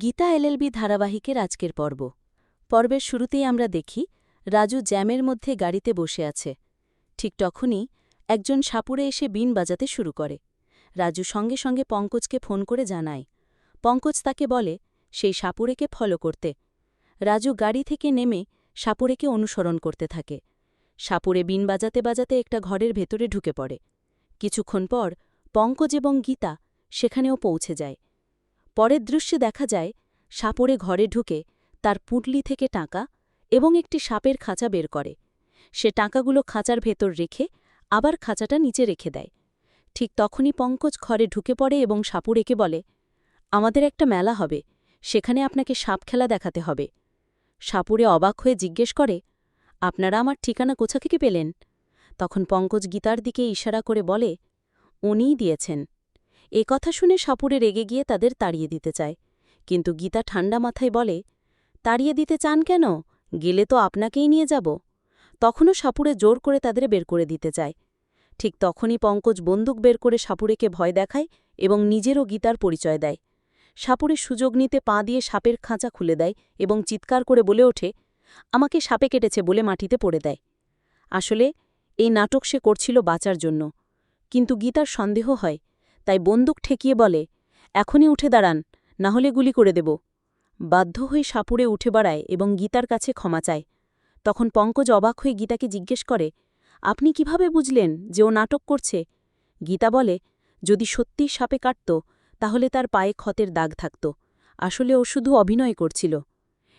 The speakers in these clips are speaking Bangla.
গীতা এলএলবি ধারাবাহিকের আজকের পর্ব। পর্বের শুরুতেই আমরা দেখি, রাজু জ্যামের মধ্যে গাড়িতে বসে আছে। ঠিক তখনই একজন সাপুরে এসে বিন বাজাতে শুরু করে। রাজু সঙ্গে সঙ্গে পঙ্কজকে ফোন করে জানায়। পঙ্কজ তাকে বলে, সেই সাপুরেকে ফলো করতে। রাজু গাড়ি থেকে নেমে সাপুরেকে অনুসরণ করতে থাকে। সাপুরে বিন বাজাতে বাজাতে একটা ঘরের ভেতরে ঢুকে পড়ে। কিছুক্ষণ পর পঙ্কজ এবং গীতা সেখানেও পৌঁছে যায়। পরের দৃশ্যে দেখা যায় সাপড়ে ঘরে ঢুকে তার পুঁটলি থেকে টাকা এবং একটি সাপের খাঁচা বের করে। সে টাকাগুলো খাঁচার ভেতর রেখে আবার খাঁচাটা নিচে রেখে দেয়। ঠিক তখনই পঙ্কজ ঘরে ঢুকে পড়ে এবং সাপুড়েকে বলে, আমাদের একটা মেলা হবে, সেখানে আপনাকে সাপ খেলা দেখাতে হবে। সাপুড়ে অবাক হয়ে জিজ্ঞেস করে, আপনারা আমার ঠিকানা কোথা থেকে পেলেন? তখন পঙ্কজ গীতার দিকে ইশারা করে বলে, উনিই দিয়েছেন। এ কথা শুনে সাপুরে রেগে গিয়ে তাদের তাড়িয়ে দিতে চায়। কিন্তু গীতা ঠান্ডা মাথায় বলে, তাড়িয়ে দিতে চান কেন? গেলে তো আপনাকেই নিয়ে যাব। তখনও সাপুরে জোর করে তাদের বের করে দিতে চায়। ঠিক তখনই পঙ্কজ বন্দুক বের করে সাপুরেকে ভয় দেখায় এবং নিজেরও গীতার পরিচয় দেয়। সাপুরে সুযোগ নিতে পা দিয়ে সাপের খাঁচা খুলে দেয় এবং চিৎকার করে বলে ওঠে, আমাকে সাপে কেটেছে বলে মাটিতে পড়ে দেয়। আসলে, এই নাটক সে করছিল বাঁচার জন্য। কিন্তু গীতার সন্দেহ হয় তাই বন্দুক ঠেকিয়ে বলে, এখনই উঠে দাঁড়ান, না হলে গুলি করে দেব। বাধ্য হয়ে সাপুড়ে উঠে বাড়ায় এবং গীতার কাছে ক্ষমা চায়। তখন পঙ্কজ অবাক হয়ে গীতাকে জিজ্ঞেস করে, আপনি কীভাবে বুঝলেন যে ও নাটক করছে? গীতা বলে, যদি সত্যিই সাপে কাটত, তাহলে তার পায়ে ক্ষতের দাগ থাকত। আসলে ও শুধু অভিনয় করছিল।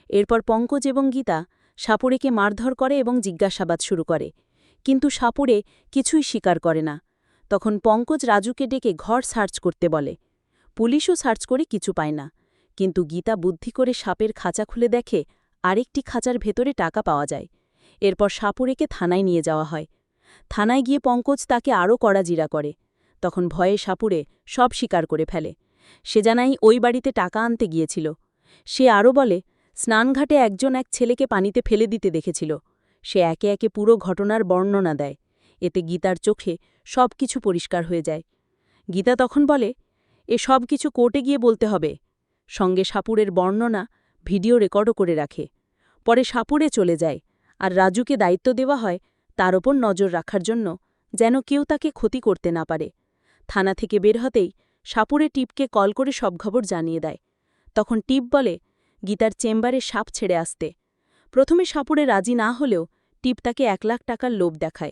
এরপর পঙ্কজ এবং গীতা সাপুড়েকে মারধর করে এবং জিজ্ঞাসাবাদ শুরু করে। কিন্তু সাপুড়ে কিছুই স্বীকার করে না। তখন পঙ্কজ রাজুকে ডেকে ঘর সার্চ করতে বলে। পুলিশও সার্চ করে কিছু পায় না। কিন্তু গীতা বুদ্ধি করে সাপের খাঁচা খুলে দেখে আরেকটি খাঁচার ভেতরে টাকা পাওয়া যায়। এরপর সাপুরেকে থানায় নিয়ে যাওয়া হয়। থানায় গিয়ে পঙ্কজ তাকে আরও কড়াজিরা করে। তখন ভয়ে সাপুরে সব স্বীকার করে ফেলে। সে জানাই ওই বাড়িতে টাকা আনতে গিয়েছিল। সে আরও বলে, স্নানঘাটে একজন এক ছেলেকে পানিতে ফেলে দিতে দেখেছিল। সে একে একে পুরো ঘটনার বর্ণনা দেয়। এতে গীতার চোখে সব কিছু পরিষ্কার হয়ে যায়। গীতা তখন বলে, এ সব কিছু কোর্টে গিয়ে বলতে হবে। সঙ্গে সাপুরের বর্ণনা ভিডিও রেকর্ডও করে রাখে। পরে সাপুরে চলে যায় আর রাজুকে দায়িত্ব দেওয়া হয় তার ওপর নজর রাখার জন্য যেন কেউ তাকে ক্ষতি করতে না পারে। থানা থেকে বের হতেই সাপুরে টিপকে কল করে সব খবর জানিয়ে দেয়। তখন টিপ বলে, গীতার চেম্বারে সাপ ছেড়ে আসতে। প্রথমে সাপুরে রাজি না হলেও টিপ তাকে এক লাখ টাকার লোভ দেখায়।